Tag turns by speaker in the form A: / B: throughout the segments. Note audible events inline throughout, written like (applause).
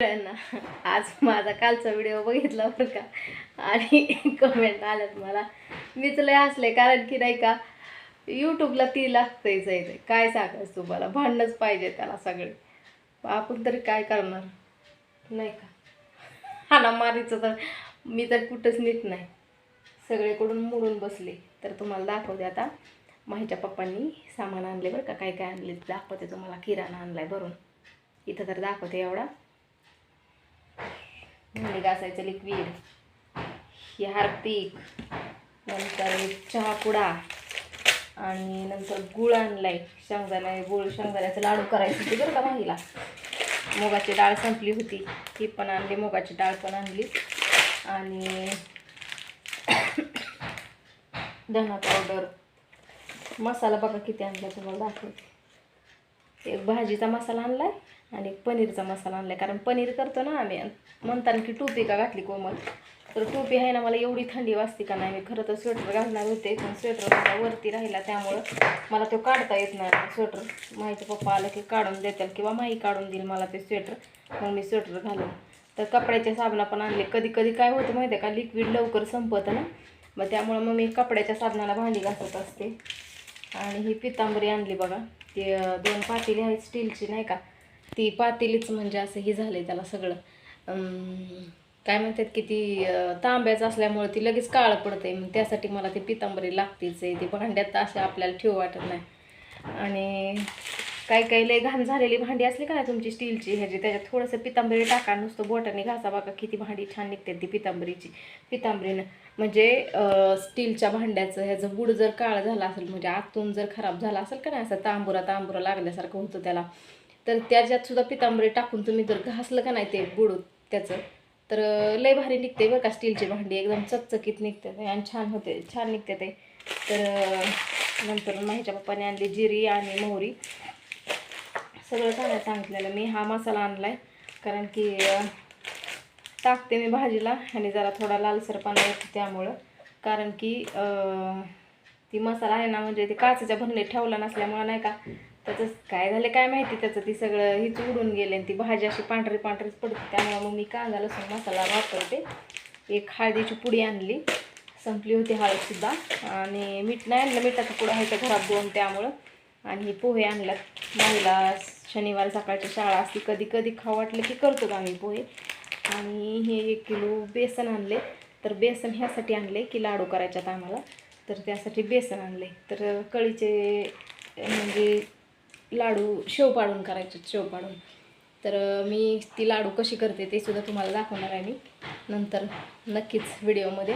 A: आज माझा कालचा व्हिडिओ बघितला बरं का? आणि कमेंट आल्यात मला. मीच लय हसले कारण की नाही का यूट्यूबला ती लागतंय जायचं काय सांगायचं तुम्हाला? भांडणच पाहिजे त्याला सगळे. आपण तरी काय करणार? नाही का? हाना मारीचं तर मी तर कुठंच नीट नाही. सगळीकडून मोडून बसले. तर तुम्हाला दाखवते आता. माहीच्या पप्पांनी सामान आणले बरं का? काय काय आणले दाखवते तुम्हाला. किराणा आणलाय भरून. इथं तर दाखवते एवढा. भांडी घासायचं लिक्विड ही हार्पिक नंतर चहापुडा आणि नंतर गुळ आणलाय. शेंगदाणा गुळ शेंगदाण्याचं लाडू करायचं होती बरं का माहीला मुगाची डाळ संपली होती. ही पण आणली मुगाची डाळ पण आणली. आणि धना पावडर मसाला बघा किती आणला तुम्हाला दाखवते. एक भाजीचा मसाला आणलाय. आणि पनीरचा मसाला आणला कारण पनीर करतो ना आम्ही म्हणताना की टोपी का घातली कोमल? तर टोपी आहे ना मला एवढी थंडी वाजते का नाही मी खरं तर स्वेटर घालणार होते पण स्वेटर माझा वरती राहिला त्यामुळं मला तो काढता येत नाही स्वेटर. माहीचे पप्पा आलं की काढून देतील किंवा माही काढून देईल मला ते स्वेटर मग मी स्वेटर घालून. तर कपड्याच्या साबणा पण आणले. कधी कधी काय होतं माहिती आहे का लिक्विड लवकर संपत ना. मग त्यामुळं मग मी कपड्याच्या साबणाला भांडी घासत असते. आणि ही पितांबरी आणली बघा. ती दोन पातेली आहेत स्टीलची नाही का. ती पातेलीच म्हणजे असं हे झालं आहे त्याला सगळं. काय म्हणतात की ती तांब्याचं असल्यामुळे ती लगेच काळं पडते मग त्यासाठी मला ती पितांबरी लागतेच आहे. ती भांड्यात अशा आपल्याला ठेवू वाटत नाही. आणि काही काही लय घाण झालेली भांडी असली का नाही तुमची स्टीलची? ह्याची त्याच्यात थोडंसं पितांबरी टाका. नुसतं बोटाने घासा बाका किती भांडी छान निघते ती पितांबरीची. पितांबरीनं. म्हणजे स्टीलच्या भांड्याचं ह्याचं बुड जर काळं झालं असेल म्हणजे आतून जर खराब झाला असेल का नाही असं तांबुरा तांबुरा लागल्यासारखं होतं त्याला. तर त्याच्यात सुद्धा पितांबरी टाकून तुम्ही जर घासलं का नाही ते बुड त्याचं तर लय भारी निघते बरं का स्टीलची भांडी. एकदम चकचकीत निघते ते आणि छान होते छान निघते ते. तर नंतर माहीच्या पप्पाने आणली जिरी आणि मोहरी. सगळं सांगायला सांगितलेलं मी हा मसाला आणलाय. कारण की टाकते मी भाजीला आणि जरा थोडा लालसरपणा येतो त्यामुळं. कारण की ती मसाला आहे ना म्हणजे ते काचेच्या भरणीत ठेवला नसल्यामुळं नाही का त्याचं काय झालं काय माहिती त्याचं? ती सगळं हीच उडून गेले आणि ती भाजी अशी पांढरी पांढरीच पडते. त्यामुळं मग मी कांदा लसूण मसाला वापरते. एक हळदीची पुडी आणली. संपली होती हळदसुद्धा. आणि मीठ नाही आणलं. मिठाचं पुढं आहे तर घरात दोन त्यामुळं. आणि हे पोहे आणल्यात. महिला शनिवार सकाळची शाळा असती. कधी कधी खाऊ वाटलं की करतो आम्ही पोहे. आणि हे एक किलो बेसन आणले. तर बेसन ह्यासाठी आणले की लाडू करायच्यात आम्हाला. तर त्यासाठी बेसन आणले. तर कळीचे म्हणजे लाडू शेव पाडून करायचे शेव पाडून. तर मी ती लाडू कशी करते ते सुद्धा तुम्हाला दाखवणार आहे मी नंतर नक्कीच व्हिडिओमध्ये.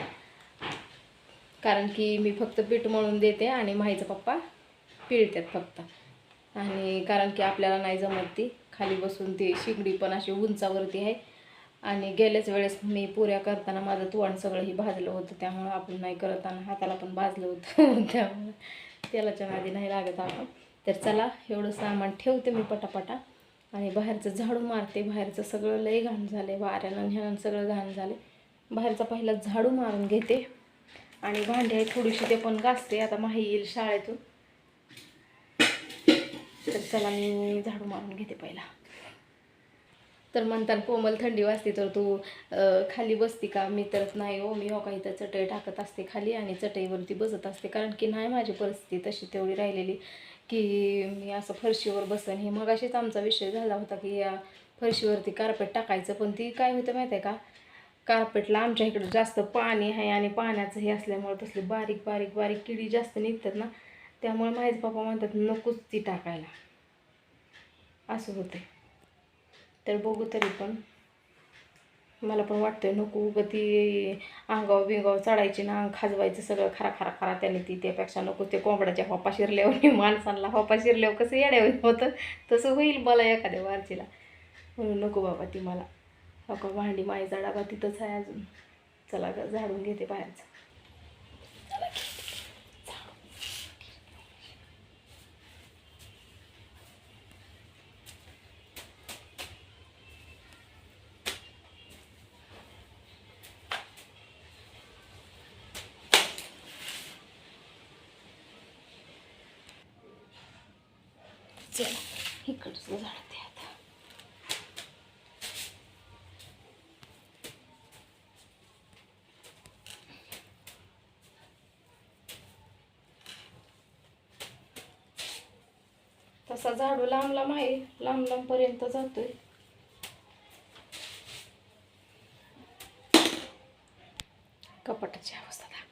A: कारण की मी फक्त पीठ मळून देते आणि माहीचा पप्पा पिळतात फक्त. आणि कारण की आपल्याला नाही जमत ती खाली बसून ती शिगडी पण अशी उंचावरती आहे. आणि गेल्याच वेळेस मी पुऱ्या करताना माझं तोंड सगळंही भाजलं होतं त्यामुळं आपण नाही करताना हाताला पण भाजलं होतं. (laughs) त्यामुळं तेलाच्या नादी नाही लागत आपण. तर चला एवढं सामान ठेवते मी पटापटा. आणि बाहेरचं झाडू मारते. बाहेरचं सगळं लय घाण झाले वाऱ्यानं ह्यानं सगळं घाण झाले बाहेरचा पहिला झाडू मारून घेते. आणि भांडी आहे थोडीशी ते पण घासते. आता माही येईल शाळेतून. तर चला मी झाडू मारून घेते पहिला. तर म्हणतात कोमल थंडी वाजते तर तू खाली बसती का? मी तर नाही हो. मी हो काही तर चटई टाकत असते खाली आणि चटईवरती बसत असते. कारण की नाही माझी परिस्थिती तशी तेवढी राहिलेली. की मी असं फरशीवर बसन. हे मग अशीच आमचा विषय झाला होता की या फरशीवरती कार्पेट टाकायचं पण ती काय होतं माहिती आहे का? कार्पेटला आमच्या इकडं जास्त पाणी आहे आणि पाण्याचं हे असल्यामुळे तसली बारीक बारीक बारीक किडी जास्त निघतात ना त्यामुळे माझे पप्पा म्हणतात नकोच ती टाकायला. असं होतं तर बघू तरी पण. मला पण वाटतंय नको उगं ती अंगाव बिंगावर चढायची ना अंग खाजवायचं सगळं खरा खरा खरा त्याने ती त्यापेक्षा नको ते कोंबड्याच्या होपा शिरल्यावर माणसांना होपा शिरल्यावर कसं येड्यावर होतं तसं होईल मला एखाद्या वारचीला म्हणून नको बाबा ती मला. अगं भांडी भांडी माईचा बा तिथंच आहे अजून. चला झाडून घेते बाहेरचं. चला इकडचं झाड आता. तसा झाडू लांब लांब आहे लांब लांब पर्यंत जातोय. कपाटाची अवस्था दाखव.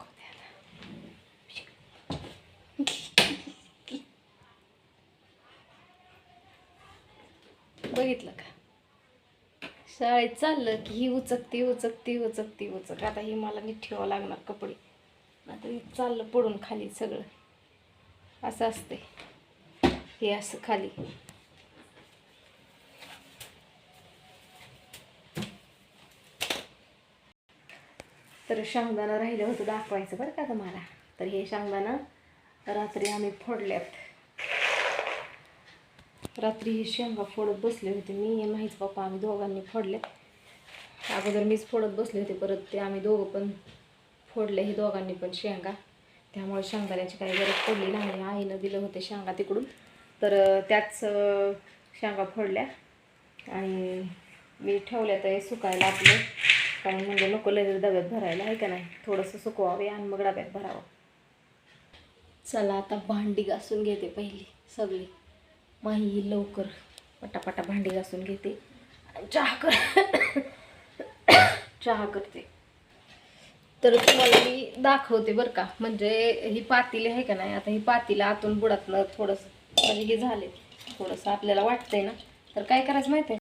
A: बघितलं का? शाळेत चाललं की ही उचकती उचकती उचकती उचक आता ही मला नीट ठेवावं लागणार कपडे. आता ही चाललं पडून खाली सगळं. असं असते हे असं खाली. तर शांगदाणं राहिलं होतं दाखवायचं बरं का तुम्हाला. तर हे शांगदाणं रात्री आम्ही फोडल्यात. रात्री हे शेंगा फोडत बसले होते. मी माहीत पप्पा आम्ही दोघांनी फोडले. अगोदर मीच फोडत बसले होते परत ते आम्ही दोघं पण फोडले हे दोघांनी पण शेंगा. त्यामुळे शेंगदाण्याची काही गरज पडली नाही. आईनं दिलं होते शेंगा तिकडून. तर त्याच शेंगा फोडल्या. आणि मी ठेवल्या तर हे सुकायला आपलं. कारण म्हणजे नको लगेच डब्यात भरायला आहे का नाही? थोडंसं सुकवावे आणि मग डब्यात भरावं. चला आता भांडी घासून घेते पहिली सगळी. माही लवकर पटापटा भांडी घासून घेते चहा कर (coughs) चहा करते. तर तुम्हाला मी दाखवते बरं का. म्हणजे ही पातील आहे का नाही आता ही पातीला आतून बुडातलं थोडंसं म्हणजे हे झाले. थोडंसं आपल्याला वाटतंय ना. तर काय करायचं माहिती आहे?